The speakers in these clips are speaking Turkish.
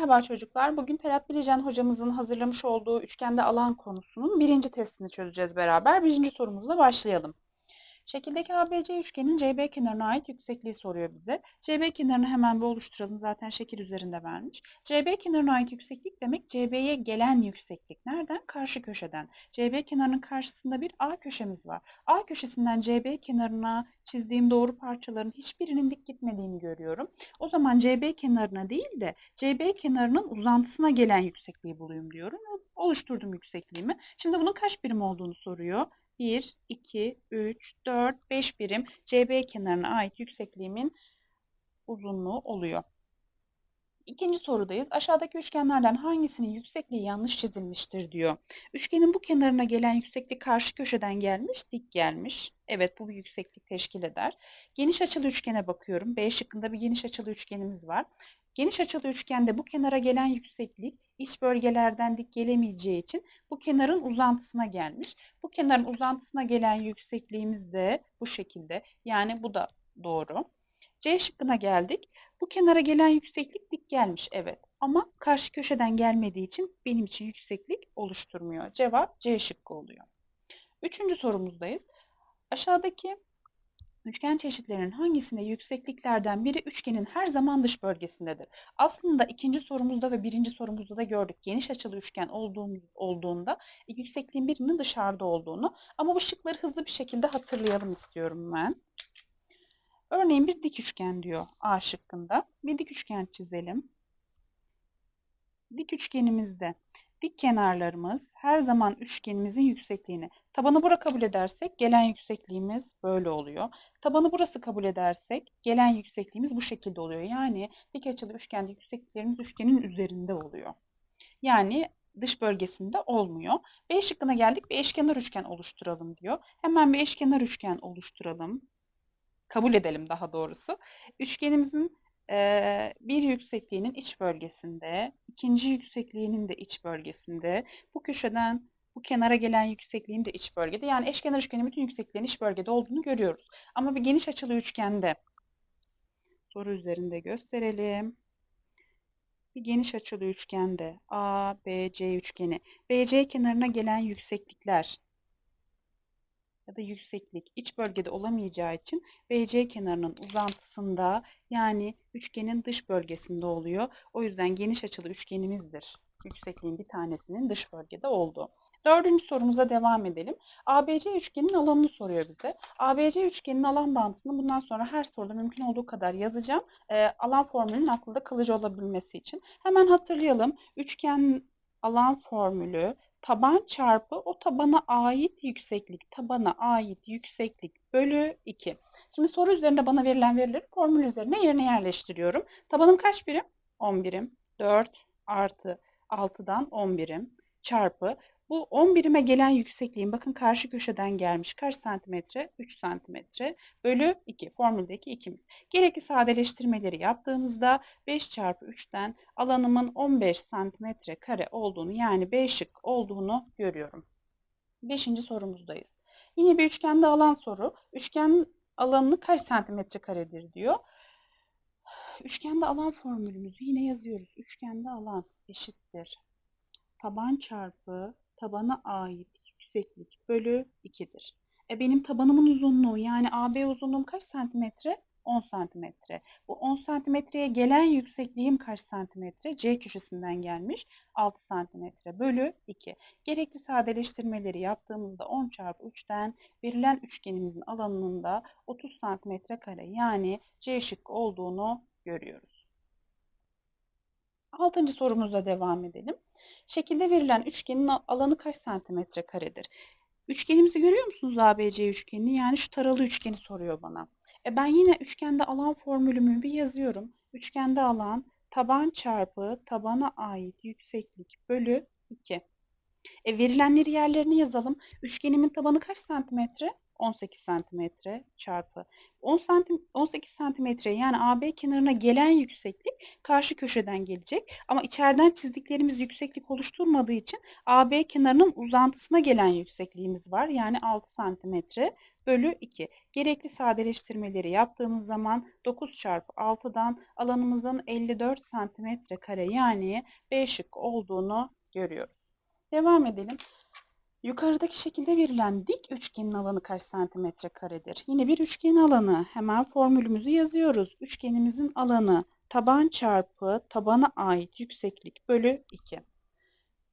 Merhaba çocuklar. Bugün Terat Bilecan hocamızın hazırlamış olduğu üçgende alan konusunun birinci testini çözeceğiz beraber. Birinci sorumuzla başlayalım. Şekildeki ABC üçgenin CB kenarına ait yüksekliği soruyor bize. CB kenarını hemen bir oluşturalım. Zaten şekil üzerinde vermiş. CB kenarına ait yükseklik demek CB'ye gelen yükseklik. Nereden? Karşı köşeden. CB kenarının karşısında bir A köşemiz var. A köşesinden CB kenarına çizdiğim doğru parçaların hiçbirinin dik gitmediğini görüyorum. O zaman CB kenarına değil de CB kenarının uzantısına gelen yüksekliği bulayım diyorum. Oluşturdum yüksekliğimi. Şimdi bunun kaç birim olduğunu soruyor. 1, 2, 3, 4, 5 birim CB kenarına ait yüksekliğimin uzunluğu oluyor. İkinci sorudayız. Aşağıdaki üçgenlerden hangisinin yüksekliği yanlış çizilmiştir diyor. Üçgenin bu kenarına gelen yükseklik karşı köşeden gelmiş, dik gelmiş. Evet bu bir yükseklik teşkil eder. Geniş açılı üçgene bakıyorum. B şıkkında bir geniş açılı üçgenimiz var. Geniş açılı üçgende bu kenara gelen yükseklik iç bölgelerden dik gelemeyeceği için bu kenarın uzantısına gelmiş. Bu kenarın uzantısına gelen yüksekliğimiz de bu şekilde. Yani bu da doğru. C şıkkına geldik. Bu kenara gelen yükseklik dik gelmiş evet. Ama karşı köşeden gelmediği için benim için yükseklik oluşturmuyor. Cevap C şıkkı oluyor. Üçüncü sorumuzdayız. Aşağıdaki Üçgen çeşitlerinin hangisinde yüksekliklerden biri üçgenin her zaman dış bölgesindedir? Aslında ikinci sorumuzda ve birinci sorumuzda da gördük. Geniş açılı üçgen olduğunda yüksekliğin birinin dışarıda olduğunu. Ama bu şıkları hızlı bir şekilde hatırlayalım istiyorum ben. Örneğin bir dik üçgen diyor A şıkkında. Bir dik üçgen çizelim. Dik üçgenimizde dik kenarlarımız her zaman üçgenimizin yüksekliğini. Tabanı bura kabul edersek gelen yüksekliğimiz böyle oluyor. Tabanı burası kabul edersek gelen yüksekliğimiz bu şekilde oluyor. Yani dik açılı üçgende yüksekliklerimiz üçgenin üzerinde oluyor. Yani dış bölgesinde olmuyor. B şıkkına geldik. Bir eşkenar üçgen oluşturalım diyor. Hemen bir eşkenar üçgen oluşturalım. Kabul edelim daha doğrusu. Üçgenimizin bir yüksekliğinin iç bölgesinde, ikinci yüksekliğinin de iç bölgesinde, bu köşeden bu kenara gelen yüksekliğin de iç bölgede. Yani eşkenar üçgenin bütün yüksekliğinin iç bölgede olduğunu görüyoruz. Ama bir geniş açılı üçgende soru üzerinde gösterelim. Bir geniş açılı üçgende A, B, C üçgeni. BC kenarına gelen yükseklikler ya da yükseklik iç bölgede olamayacağı için BC kenarının uzantısında yani üçgenin dış bölgesinde oluyor. O yüzden geniş açılı üçgenimizdir. Yüksekliğin bir tanesinin dış bölgede olduğu. Dördüncü sorumuza devam edelim. ABC üçgenin alanını soruyor bize. ABC üçgenin alan bağıntısını bundan sonra her soruda mümkün olduğu kadar yazacağım. E, alan formülünün aklında kalıcı olabilmesi için. Hemen hatırlayalım. Üçgen alan formülü taban çarpı o tabana ait yükseklik, tabana ait yükseklik bölü 2. Şimdi soru üzerinde bana verilen verileri formül üzerine yerine yerleştiriyorum. Tabanım kaç birim? 10 birim. 4 artı 6'dan 10 birim çarpı bu 10 birime gelen yüksekliğin bakın karşı köşeden gelmiş. Kaç santimetre? 3 santimetre bölü 2. Formüldeki ikimiz. Gerekli sadeleştirmeleri yaptığımızda 5 çarpı 3'ten alanımın 15 santimetre kare olduğunu yani B şık olduğunu görüyorum. Beşinci sorumuzdayız. Yine bir üçgende alan soru. Üçgen alanını kaç santimetre karedir diyor. Üçgende alan formülümüzü yine yazıyoruz. Üçgende alan eşittir. Taban çarpı tabana ait yükseklik bölü 2'dir. E benim tabanımın uzunluğu yani AB uzunluğum kaç santimetre? 10 santimetre. Bu 10 santimetreye gelen yüksekliğim kaç santimetre? C köşesinden gelmiş 6 santimetre bölü 2. Gerekli sadeleştirmeleri yaptığımızda 10 çarpı 3'ten verilen üçgenimizin alanının da 30 santimetre kare yani C şıkkı olduğunu görüyoruz. Altıncı sorumuzla devam edelim. Şekilde verilen üçgenin alanı kaç santimetre karedir? Üçgenimizi görüyor musunuz ABC üçgenini? Yani şu taralı üçgeni soruyor bana. E ben yine üçgende alan formülümü bir yazıyorum. Üçgende alan taban çarpı tabana ait yükseklik bölü 2. E, verilenleri yerlerine yazalım. Üçgenimin tabanı kaç santimetre? 18 santimetre çarpı 10 santim 18 santimetre yani AB kenarına gelen yükseklik karşı köşeden gelecek. Ama içeriden çizdiklerimiz yükseklik oluşturmadığı için AB kenarının uzantısına gelen yüksekliğimiz var. Yani 6 santimetre bölü 2. Gerekli sadeleştirmeleri yaptığımız zaman 9 çarpı 6'dan alanımızın 54 santimetre kare yani B şık olduğunu görüyoruz. Devam edelim. Yukarıdaki şekilde verilen dik üçgenin alanı kaç santimetre karedir? Yine bir üçgen alanı. Hemen formülümüzü yazıyoruz. Üçgenimizin alanı taban çarpı tabana ait yükseklik bölü 2.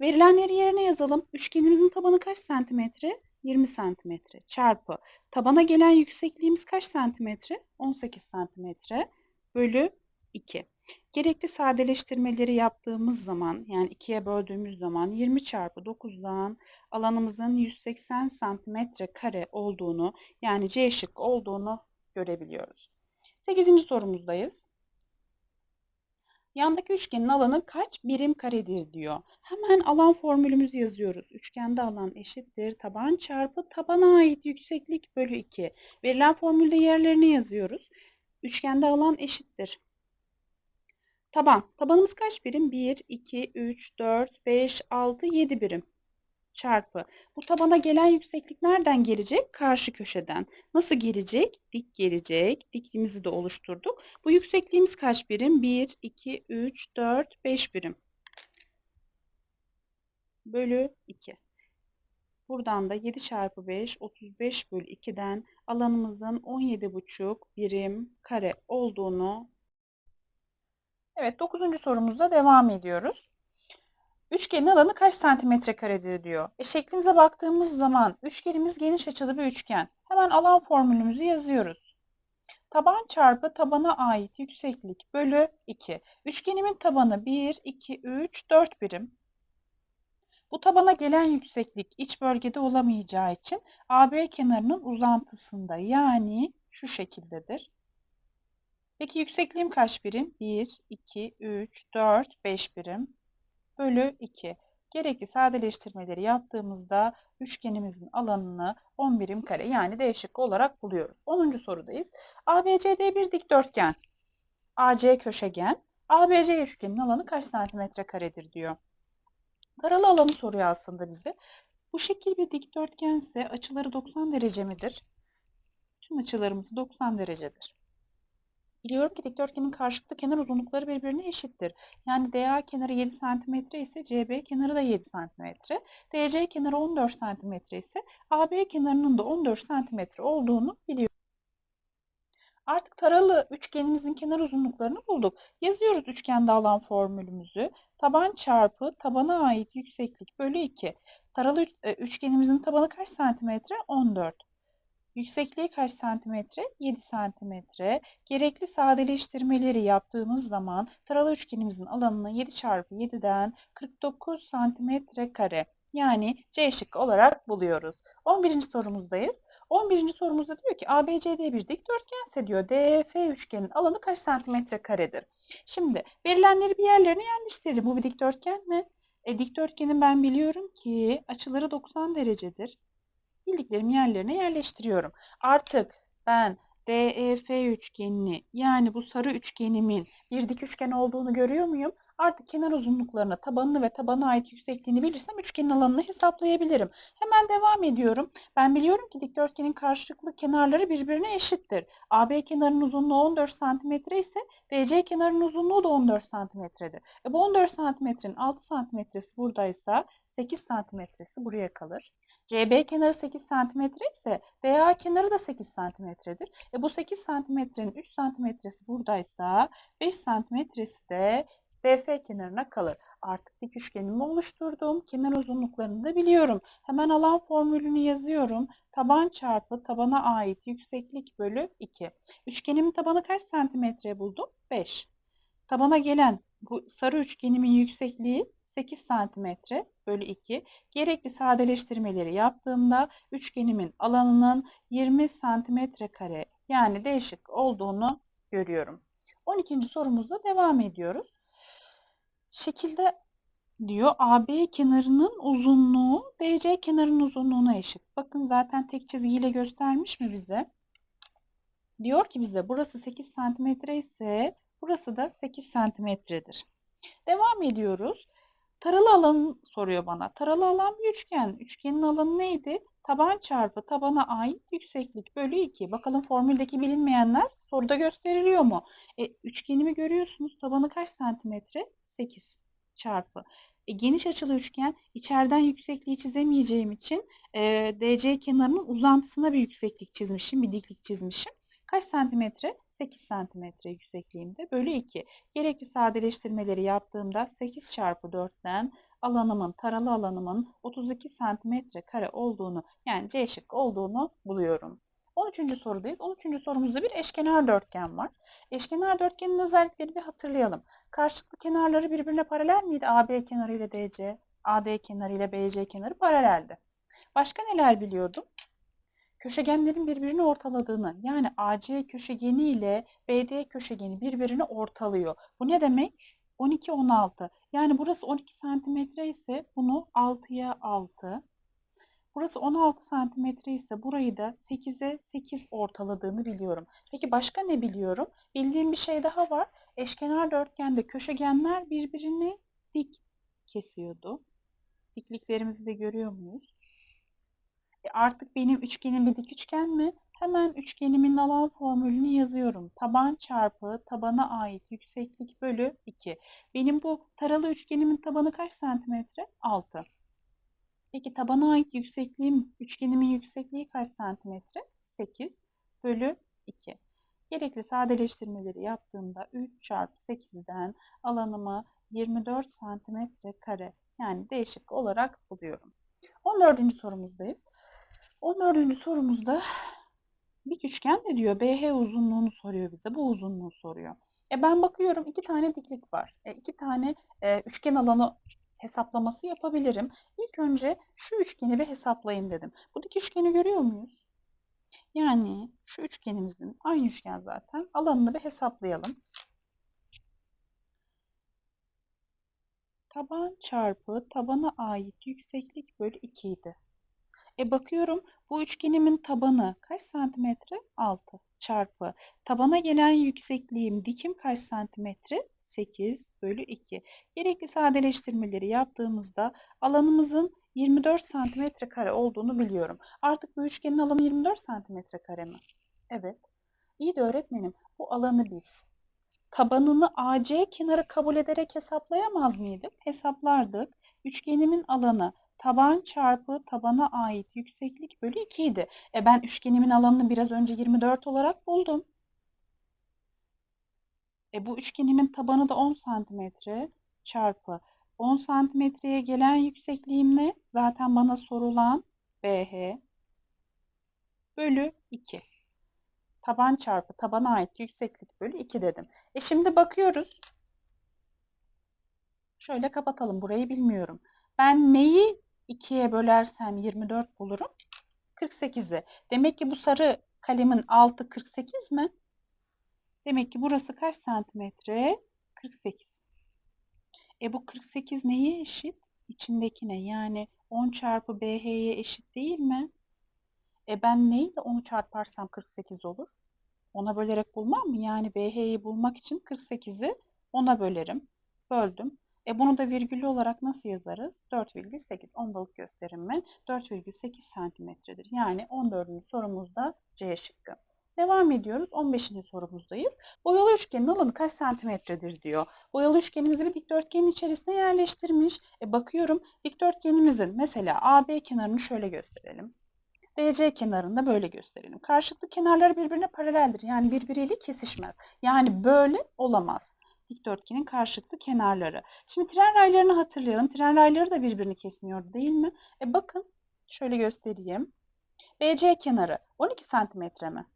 Verilenleri yerine yazalım. Üçgenimizin tabanı kaç santimetre? 20 santimetre çarpı tabana gelen yüksekliğimiz kaç santimetre? 18 santimetre bölü 2. Gerekli sadeleştirmeleri yaptığımız zaman yani 2'ye böldüğümüz zaman 20 çarpı 9'dan alanımızın 180 santimetre kare olduğunu yani C şık olduğunu görebiliyoruz. 8. sorumuzdayız. Yandaki üçgenin alanı kaç birim karedir diyor. Hemen alan formülümüzü yazıyoruz. Üçgende alan eşittir. Taban çarpı tabana ait yükseklik bölü 2. Verilen formülde yerlerini yazıyoruz. Üçgende alan eşittir. Taban. Tabanımız kaç birim? 1, 2, 3, 4, 5, 6, 7 birim. Çarpı. Bu tabana gelen yükseklik nereden gelecek? Karşı köşeden. Nasıl gelecek? Dik gelecek. Dikliğimizi de oluşturduk. Bu yüksekliğimiz kaç birim? 1, 2, 3, 4, 5 birim. Bölü 2. Buradan da 7 çarpı 5, 35 bölü 2'den alanımızın 17,5 birim kare olduğunu Evet 9. sorumuzda devam ediyoruz. Üçgenin alanı kaç santimetre karedir diyor. E, şeklimize baktığımız zaman üçgenimiz geniş açılı bir üçgen. Hemen alan formülümüzü yazıyoruz. Taban çarpı tabana ait yükseklik bölü 2. Üçgenimin tabanı 1, 2, 3, 4 birim. Bu tabana gelen yükseklik iç bölgede olamayacağı için AB kenarının uzantısında yani şu şekildedir. Peki yüksekliğim kaç birim? 1, 2, 3, 4, 5 birim bölü 2. Gerekli sadeleştirmeleri yaptığımızda üçgenimizin alanını 10 birim kare yani D şıkkı olarak buluyoruz. 10. sorudayız. ABCD bir dikdörtgen. AC köşegen. ABC üçgenin alanı kaç santimetre karedir diyor. Taralı alanı soruyor aslında bize. Bu şekil bir dikdörtgense açıları 90 derece midir? Tüm açılarımız 90 derecedir. Biliyorum ki dikdörtgenin karşılıklı kenar uzunlukları birbirine eşittir. Yani DA kenarı 7 cm ise CB kenarı da 7 cm. DC kenarı 14 cm ise AB kenarının da 14 cm olduğunu biliyorum. Artık taralı üçgenimizin kenar uzunluklarını bulduk. Yazıyoruz üçgende alan formülümüzü. Taban çarpı tabana ait yükseklik bölü 2. Taralı e, üçgenimizin tabanı kaç santimetre? 14. Yüksekliği kaç santimetre? 7 santimetre. Gerekli sadeleştirmeleri yaptığımız zaman taralı üçgenimizin alanını 7 çarpı 7'den 49 santimetre kare. Yani C şıkkı olarak buluyoruz. 11. sorumuzdayız. 11. sorumuzda diyor ki ABCD bir dikdörtgense diyor DEF üçgenin alanı kaç santimetre karedir? Şimdi verilenleri bir yerlerine yerleştirelim. Bu bir dikdörtgen mi? E, dikdörtgenin ben biliyorum ki açıları 90 derecedir bildiklerim yerlerine yerleştiriyorum. Artık ben DEF üçgenini yani bu sarı üçgenimin bir dik üçgen olduğunu görüyor muyum? Artık kenar uzunluklarına, tabanını ve tabana ait yüksekliğini bilirsem üçgenin alanını hesaplayabilirim. Hemen devam ediyorum. Ben biliyorum ki dikdörtgenin karşılıklı kenarları birbirine eşittir. AB kenarının uzunluğu 14 cm ise DC kenarının uzunluğu da 14 cm'dir. E bu 14 cm'nin 6 cm'si buradaysa 8 santimetresi buraya kalır. CB kenarı 8 santimetre ise DA kenarı da 8 santimetredir. E bu 8 santimetrenin 3 santimetresi buradaysa 5 santimetresi de DF kenarına kalır. Artık dik üçgenimi oluşturdum. Kenar uzunluklarını da biliyorum. Hemen alan formülünü yazıyorum. Taban çarpı tabana ait yükseklik bölü 2. Üçgenimin tabanı kaç santimetre buldum? 5. Tabana gelen bu sarı üçgenimin yüksekliği 8 cm bölü 2. Gerekli sadeleştirmeleri yaptığımda üçgenimin alanının 20 cm kare yani değişik olduğunu görüyorum. 12. sorumuzda devam ediyoruz. Şekilde diyor AB kenarının uzunluğu DC kenarının uzunluğuna eşit. Bakın zaten tek çizgiyle göstermiş mi bize? Diyor ki bize burası 8 santimetre ise burası da 8 santimetredir. Devam ediyoruz. Taralı alan soruyor bana. Taralı alan bir üçgen. Üçgenin alanı neydi? Taban çarpı tabana ait yükseklik bölü 2. Bakalım formüldeki bilinmeyenler soruda gösteriliyor mu? E, üçgenimi görüyorsunuz. Tabanı kaç santimetre? 8 çarpı. E, geniş açılı üçgen içeriden yüksekliği çizemeyeceğim için e, DC kenarının uzantısına bir yükseklik çizmişim, bir diklik çizmişim. Kaç santimetre? 8 santimetre yüksekliğimde bölü 2. Gerekli sadeleştirmeleri yaptığımda 8 çarpı 4'ten alanımın, taralı alanımın 32 santimetre kare olduğunu yani C şıkkı olduğunu buluyorum. 13. sorudayız. 13. sorumuzda bir eşkenar dörtgen var. Eşkenar dörtgenin özellikleri bir hatırlayalım. Karşılıklı kenarları birbirine paralel miydi? AB kenarı ile DC, AD kenarı ile BC kenarı paraleldi. Başka neler biliyordum? Köşegenlerin birbirini ortaladığını yani AC köşegeni ile BD köşegeni birbirini ortalıyor. Bu ne demek? 12, 16. Yani burası 12 santimetre ise bunu 6'ya 6. Burası 16 santimetre ise burayı da 8'e 8 ortaladığını biliyorum. Peki başka ne biliyorum? Bildiğim bir şey daha var. Eşkenar dörtgende köşegenler birbirini dik kesiyordu. Dikliklerimizi de görüyor muyuz? E artık benim üçgenim bir dik üçgen mi? Hemen üçgenimin alan formülünü yazıyorum. Taban çarpı tabana ait yükseklik bölü 2. Benim bu taralı üçgenimin tabanı kaç santimetre? 6. Peki tabana ait yüksekliğim, üçgenimin yüksekliği kaç santimetre? 8 bölü 2. Gerekli sadeleştirmeleri yaptığımda 3 çarpı 8'den alanımı 24 santimetre kare yani değişik olarak buluyorum. 14. sorumuzdayız. 14. sorumuzda dik üçgen ne diyor? BH uzunluğunu soruyor bize. Bu uzunluğu soruyor. E ben bakıyorum iki tane diklik var. E iki tane e, üçgen alanı hesaplaması yapabilirim. İlk önce şu üçgeni bir hesaplayayım dedim. Bu dik üçgeni görüyor muyuz? Yani şu üçgenimizin aynı üçgen zaten alanını bir hesaplayalım. Taban çarpı tabana ait yükseklik bölü 2 idi. E bakıyorum bu üçgenimin tabanı kaç santimetre? 6 çarpı. Tabana gelen yüksekliğim dikim kaç santimetre? 8 bölü 2. Gerekli sadeleştirmeleri yaptığımızda alanımızın 24 santimetre kare olduğunu biliyorum. Artık bu üçgenin alanı 24 santimetre kare mi? Evet. İyi de öğretmenim bu alanı biz tabanını AC kenarı kabul ederek hesaplayamaz mıydık? Hesaplardık. Üçgenimin alanı taban çarpı tabana ait yükseklik bölü 2 idi. E ben üçgenimin alanını biraz önce 24 olarak buldum. E bu üçgenimin tabanı da 10 santimetre çarpı 10 santimetreye gelen yüksekliğim ne? Zaten bana sorulan BH bölü 2. Taban çarpı tabana ait yükseklik bölü 2 dedim. E şimdi bakıyoruz. Şöyle kapatalım. Burayı bilmiyorum. Ben neyi 2'ye bölersem 24 bulurum? 48'i. Demek ki bu sarı kalemin altı 48 mi? Demek ki burası kaç santimetre? 48. E bu 48 neye eşit? İçindekine yani 10 çarpı BH'ye eşit değil mi? E ben neyle 10'u çarparsam 48 olur? Ona bölerek bulmam mı? Yani BH'yi bulmak için 48'i 10'a bölerim. Böldüm. E bunu da virgüllü olarak nasıl yazarız? 4,8 ondalık gösterimi 4,8 santimetredir. Yani 14. sorumuzda C şıkkı. Devam ediyoruz. 15. sorumuzdayız. Boyalı üçgenin alanı kaç santimetredir diyor. Boyalı üçgenimizi bir dikdörtgenin içerisine yerleştirmiş. E bakıyorum dikdörtgenimizin mesela AB kenarını şöyle gösterelim. DC kenarını da böyle gösterelim. Karşılıklı kenarları birbirine paraleldir. Yani birbiriyle kesişmez. Yani böyle olamaz dikdörtgenin karşılıklı kenarları. Şimdi tren raylarını hatırlayalım. Tren rayları da birbirini kesmiyor değil mi? E bakın şöyle göstereyim. BC kenarı 12 santimetre mi?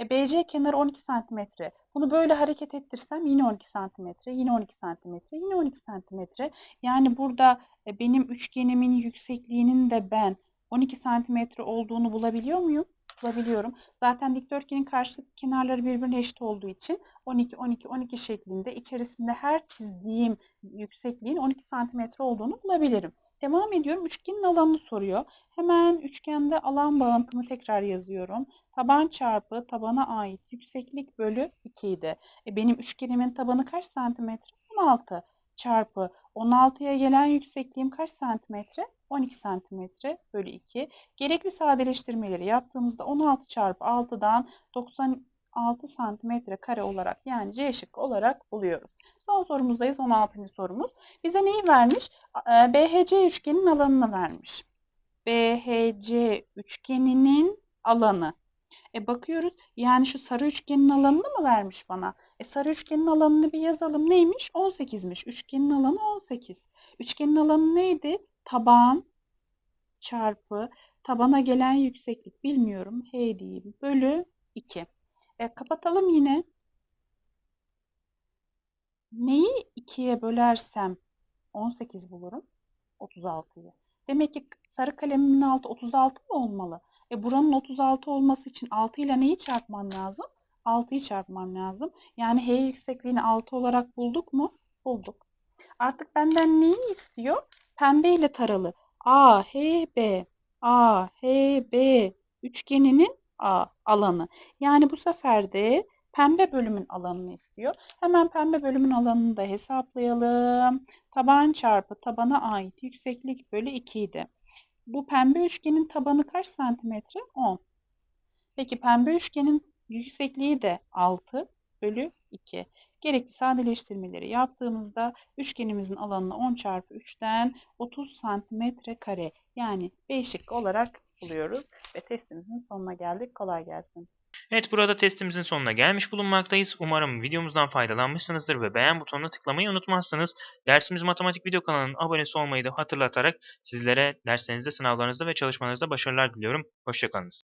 E BC kenarı 12 santimetre. Bunu böyle hareket ettirsem yine 12 santimetre, yine 12 santimetre, yine 12 santimetre. Yani burada e, benim üçgenimin yüksekliğinin de ben 12 santimetre olduğunu bulabiliyor muyum? Bulabiliyorum. Zaten dikdörtgenin karşılık kenarları birbirine eşit olduğu için 12, 12, 12 şeklinde içerisinde her çizdiğim yüksekliğin 12 santimetre olduğunu bulabilirim. Devam ediyorum. Üçgenin alanını soruyor. Hemen üçgende alan bağıntımı tekrar yazıyorum. Taban çarpı tabana ait yükseklik bölü 2 idi. E benim üçgenimin tabanı kaç santimetre? 16 çarpı 16'ya gelen yüksekliğim kaç santimetre? 12 santimetre bölü 2. Gerekli sadeleştirmeleri yaptığımızda 16 çarpı 6'dan 96 santimetre kare olarak yani C şıkkı olarak buluyoruz. Son sorumuzdayız 16. sorumuz. Bize neyi vermiş? E, BHC üçgenin alanını vermiş. BHC üçgeninin alanı. E bakıyoruz yani şu sarı üçgenin alanını mı vermiş bana? E sarı üçgenin alanını bir yazalım. Neymiş? 18'miş. Üçgenin alanı 18. Üçgenin alanı neydi? Taban çarpı tabana gelen yükseklik bilmiyorum. H diyeyim. Bölü 2. E kapatalım yine. Neyi 2'ye bölersem 18 bulurum. 36'yı. Demek ki sarı kalemimin altı 36 mı olmalı? E buranın 36 olması için 6 ile neyi çarpmam lazım? 6'yı çarpmam lazım. Yani H yüksekliğini 6 olarak bulduk mu? Bulduk. Artık benden neyi istiyor? Pembe ile taralı. A, H, B. A, H, B üçgeninin A alanı. Yani bu sefer de pembe bölümün alanını istiyor. Hemen pembe bölümün alanını da hesaplayalım. Taban çarpı tabana ait yükseklik bölü 2 idi. Bu pembe üçgenin tabanı kaç santimetre? 10. Peki pembe üçgenin yüksekliği de 6 bölü 2. Gerekli sadeleştirmeleri yaptığımızda üçgenimizin alanını 10 çarpı 3'ten 30 santimetre kare yani B şıkkı olarak buluyoruz. Ve testimizin sonuna geldik. Kolay gelsin. Evet burada testimizin sonuna gelmiş bulunmaktayız. Umarım videomuzdan faydalanmışsınızdır ve beğen butonuna tıklamayı unutmazsınız. Dersimiz Matematik Video kanalının abonesi olmayı da hatırlatarak sizlere derslerinizde, sınavlarınızda ve çalışmalarınızda başarılar diliyorum. Hoşçakalınız.